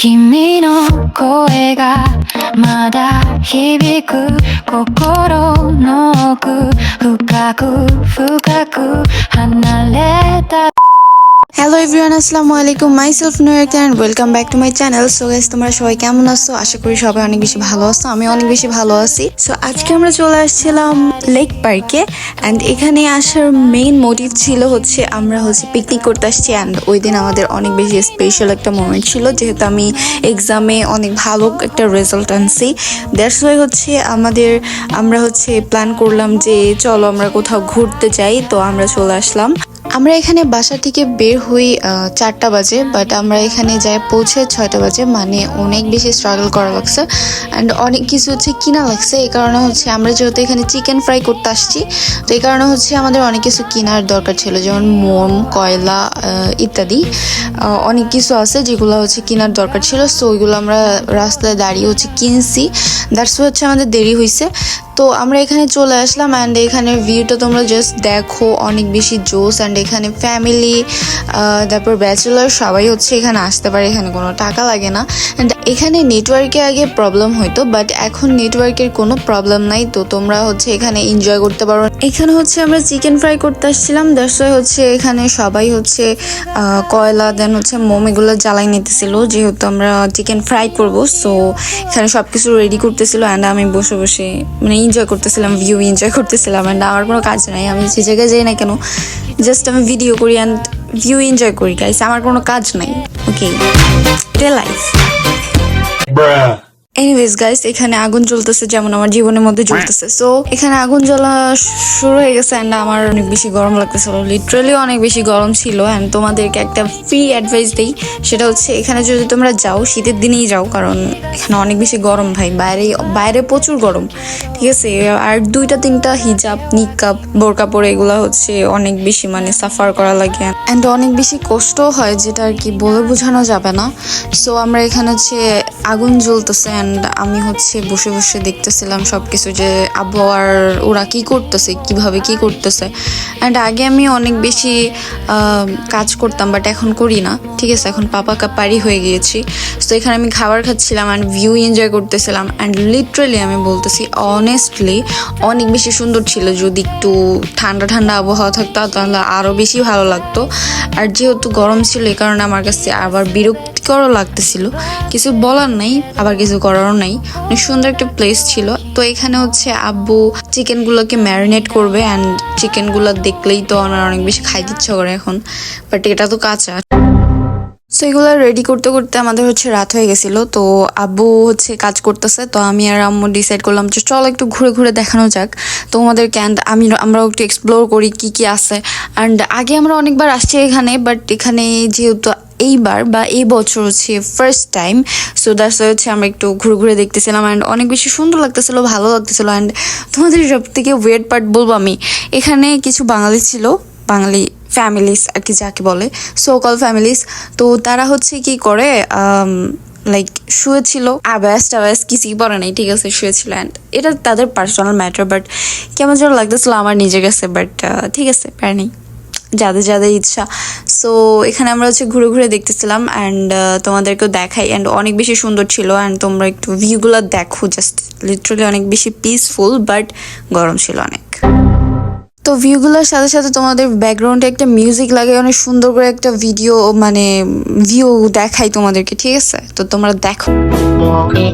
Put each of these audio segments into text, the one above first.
君の声がまだ響く心の奥深く深く離れ everyone, আসসালামু আলাইকুম। Myself নুয়ার্ক and welcome back to my channel. So guys তোমরা সবাই কেমন আছো? আশা করি সবাই অনেক বেশি ভালো আছো আমি অনেক বেশি ভালো আছি। সো আজকে আমরা চলে আসছিলাম লেক পার্কে অ্যান্ড এখানে আসার মেইন মোটিভ ছিল হচ্ছে আমরা হচ্ছে পিকনিক করতে আসছি অ্যান্ড ওই দিন আমাদের অনেক বেশি স্পেশাল একটা মোমেন্ট ছিল, যেহেতু আমি এক্সামে অনেক ভালো একটা রেজাল্ট আনছি। দ্যাটস ওয়াই হচ্ছে আমাদের, আমরা হচ্ছে প্ল্যান করলাম যে চলো আমরা কোথাও ঘুরতে যাই, তো আমরা চলে আসলাম। আমরা এখানে বাসা থেকে বের হই চারটা বাজে বাট আমরা এখানে যাই পৌঁছে ছয়টা বাজে মানে অনেক বেশি স্ট্রাগল করা লাগছে। অ্যান্ড অনেক কিছু হচ্ছে কিনা লাগছে, এই কারণে হচ্ছে আমরা যেহেতু এখানে চিকেন ফ্রাই করতে আসছি, তো এই কারণে হচ্ছে আমাদের অনেক কিছু কেনার দরকার ছিল, যেমন মোম, কয়লা ইত্যাদি। অনেক কিছু আছে যেগুলো হচ্ছে কেনার দরকার ছিল সো ওইগুলো আমরা রাস্তায় দাঁড়িয়ে হচ্ছে কিনছি। দ্যাটস হচ্ছে আমাদের দেরি হয়েছে তো আমরা এখানে চলে আসলাম অ্যান্ড এখানে ভিউটা তোমরা জাস্ট দেখো, অনেক বেশি জোস অ্যান্ড এখানে ফ্যামিলি তারপর ব্যাচেলার সবাই হচ্ছে এখানে আসতে পারে, এখানে কোনো টাকা লাগে না। অ্যান্ড এখানে নেটওয়ার্কে আগে প্রবলেম হইতো বাট এখন নেটওয়ার্কের কোনো প্রবলেম নাই, তো তোমরা হচ্ছে এখানে এনজয় করতে পারো। এখানে হচ্ছে আমরা চিকেন ফ্রাই করতে আসছিলাম দ্যাটস হচ্ছে এখানে সবাই হচ্ছে কয়লা দেন হচ্ছে মোম এগুলো জ্বালাই নিতেছিল, যেহেতু আমরা চিকেন ফ্রাই করব সো এখানে সব কিছু রেডি করতেছিল অ্যান্ড আমি বসে বসে মানে এনজয় করতেছিলাম ভিউ এনজয় করতেছিলাম অ্যান্ড আমার কোনো কাজ নাই, আমি যে জায়গায় যাই না কেন জাস্ট আমি ভিডিও করি অ্যান্ড ভিউ এনজয় করি গাইস আমার কোনো কাজ নাই ওকে লাইফ. এনিওয়েজ গাইস এখানে আগুন জ্বলতেছে যেমন আমার জীবনের মধ্যে জ্বলতেছে। সো এখানে আগুন জ্বলা শুরু হয়ে গেছে অ্যান্ড আমার অনেক বেশি গরম লাগতেছিল লিটারালি অনেক বেশি গরম ছিল অ্যান্ড তোমাদেরকে একটা ফ্রি অ্যাডভাইস দিই, সেটা হচ্ছে এখানে যদি তোমরা যাও, শীতের দিনেই যাও, কারণ এখানে অনেক বেশি গরম ভাই। বাইরে বাইরে প্রচুর গরম, ঠিক আছে? আর দুইটা, তিনটা হিজাব, নিকাব, বোরকা পরে এগুলো হচ্ছে অনেক বেশি মানে সাফার করা লাগে। অ্যান্ড অনেক বেশি কষ্টও হয়, যেটা আর কি বলে বোঝানো যাবে না। সো আমরা এখানে হচ্ছে আগুন জ্বলতেছে অ্যান্ড আমি হচ্ছে বসে বসে দেখতেছিলাম সব কিছু যে আব্বু আর ওরা কি করতেছে, কীভাবে কি করতেছে। অ্যান্ড আগে আমি অনেক বেশি কাজ করতাম বাট এখন করি না। ঠিক আছে, এখন পাপা কাপারি হয়ে গিয়েছি। তো এখানে আমি খাবার খাচ্ছিলাম অ্যান্ড ভিউ এনজয় করতেছিলাম। অ্যান্ড লিটারালি আমি বলতেছি অনেস্টলি অনেক বেশি সুন্দর ছিল। যদি একটু ঠান্ডা ঠান্ডা আবহাওয়া থাকতো, তাহলে আরও বেশি ভালো লাগতো। আর যেহেতু গরম ছিল এই কারণে আমার কাছে আবার বিরক্তিকরও লাগতেছিল। কিছু বলার নাই, আবার কিছু করারও নাই। অনেক সুন্দর একটা প্লেস ছিল। তো এখানে হচ্ছে আব্বু চিকেনগুলোকে ম্যারিনেট করবে অ্যান্ড চিকেনগুলো দেখলেই তো আমার অনেক বেশি খাইতে ইচ্ছা করে এখন। বাট এটা তো কাঁচা। সো এগুলো রেডি করতে করতে আমাদের হচ্ছে রাত হয়ে গেছিল। তো আব্বু হচ্ছে কাজ করতেছে। তো আমি আর আম্মু ডিসাইড করলাম যে চল একটু ঘুরে ঘুরে দেখানো যাক। তোমাদেরকে অ্যান্ড আমি আমরাও একটু এক্সপ্লোর করি কি কি আছে। অ্যান্ড আগে আমরা অনেকবার আসছি এখানে বাট এখানে যেহেতু এইবার বা এই বছর হচ্ছে ফার্স্ট টাইম সো দ্যাটস হচ্ছে আমরা একটু ঘুরে ঘুরে দেখতেছিলাম অ্যান্ড অনেক বেশি সুন্দর লাগতেছিল, ভালো লাগতেছিল অ্যান্ড তোমাদের সব থেকে ওয়েট পার্ট বলব আমি, এখানে কিছু বাঙালি ছিল, বাঙালি ফ্যামিলিস আর কি যাকে বলে সো কল ফ্যামিলিস তো তারা হচ্ছে কি করে লাইক শুয়েছিল আবাস টাবাস কিছুই পরে নাই, ঠিক আছে শুয়েছিল অ্যান্ড এটা তাদের পার্সোনাল ম্যাটার বাট কেমন যেন লাগতেছিল আমার নিজের কাছে বাট ঠিক আছে প্যার নেই। যাদের যাদের ইচ্ছা। সো এখানে আমরা হচ্ছে ঘুরে ঘুরে দেখতেছিলাম অ্যান্ড তোমাদেরকেও দেখাই। অ্যান্ড অনেক বেশি সুন্দর ছিল অ্যান্ড তোমরা একটু ভিউগুলো দেখো। জাস্ট লিটারালি অনেক বেশি পিসফুল বাট গরম ছিল অনেক। তো ভিউগুলোর সাথে সাথে তোমাদের ব্যাকগ্রাউন্ডে একটা মিউজিক লাগে, অনেক সুন্দর করে একটা ভিডিও মানে ভিউ দেখাই তোমাদেরকে, ঠিক আছে? তো তোমরা দেখো। এই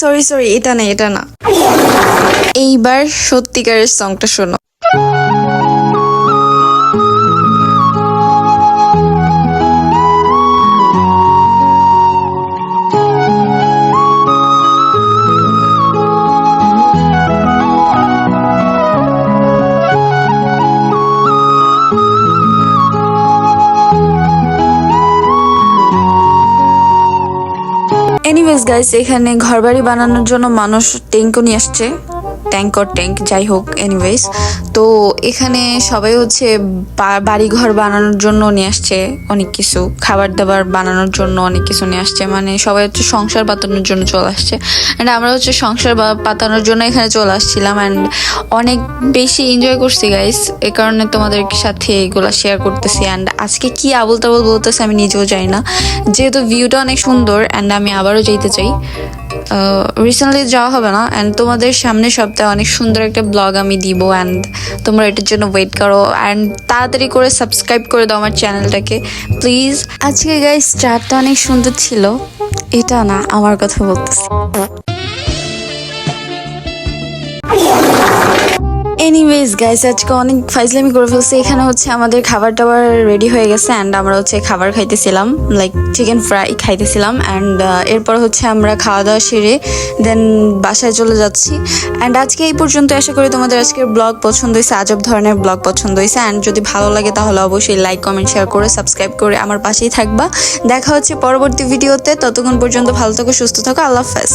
সরি সরি এটা না এটা না। এইবার সত্যিকারের সংটা শোনো। গাইস এখানে ঘরবাড়ি বানানোর জন্য মানুষ টেঙ্কো নিয়ে আসছে। ট্যাঙ্ক অর ট্যাঙ্ক যাই হোক এনিওয়েজ তো এখানে সবাই হচ্ছে বাড়িঘর বানানোর জন্য নিয়ে আসছে অনেক কিছু খাবার দাবার বানানোর জন্য অনেক কিছু নিয়ে আসছে মানে সবাই হচ্ছে সংসার পাতানোর জন্য চলে আসছে। অ্যান্ড আমরা হচ্ছে সংসার পাতানোর জন্য এখানে চলে আসছিলাম অ্যান্ড অনেক বেশি এনজয় করছি গাইস এ কারণে তোমাদের সাথে এগুলো শেয়ার করতেছি অ্যান্ড আজকে কি আবল তাবল বলতেছে আমি নিজেও জানি না। যেহেতু ভিউটা অনেক সুন্দর অ্যান্ড আমি আবারও যেতে চাই। রিসেন্টলি যাওয়া হবে না অ্যান্ড তোমাদের সামনে সপ্তাহে অনেক সুন্দর একটা ব্লগ আমি দিব অ্যান্ড তোমরা এটার জন্য ওয়েট করো অ্যান্ড তাড়াতাড়ি করে সাবস্ক্রাইব করে দাও আমার চ্যানেলটাকে প্লিজ আজকে গাইস চারটা অনেক সুন্দর ছিল। এটা না, আমার কথা বলতেছি। এনিওয়েজ গাইস আজকে অনেক ফাইজলামি করে ফেলছে। এখানে হচ্ছে আমাদের খাবার টাবার রেডি হয়ে গেছে অ্যান্ড আমরা হচ্ছে খাবার খাইতেছিলাম লাইক চিকেন ফ্রাই খাইতেছিলাম অ্যান্ড এরপর হচ্ছে আমরা খাওয়া দাওয়া সেরে দেন বাসায় চলে যাচ্ছি। অ্যান্ড আজকে এই পর্যন্ত আশা করি তোমাদের আজকের ব্লগ পছন্দ হয়েছে, আজব ধরনের ব্লগ পছন্দ হয়েছে। অ্যান্ড যদি ভালো লাগে তাহলে অবশ্যই লাইক কমেন্ট শেয়ার করে সাবস্ক্রাইব করে আমার পাশেই থাকবা। দেখা হচ্ছে পরবর্তী ভিডিওতে। ততক্ষণ পর্যন্ত ভালো থাকো, সুস্থ থাকো। আল্লাহ হাফেজ।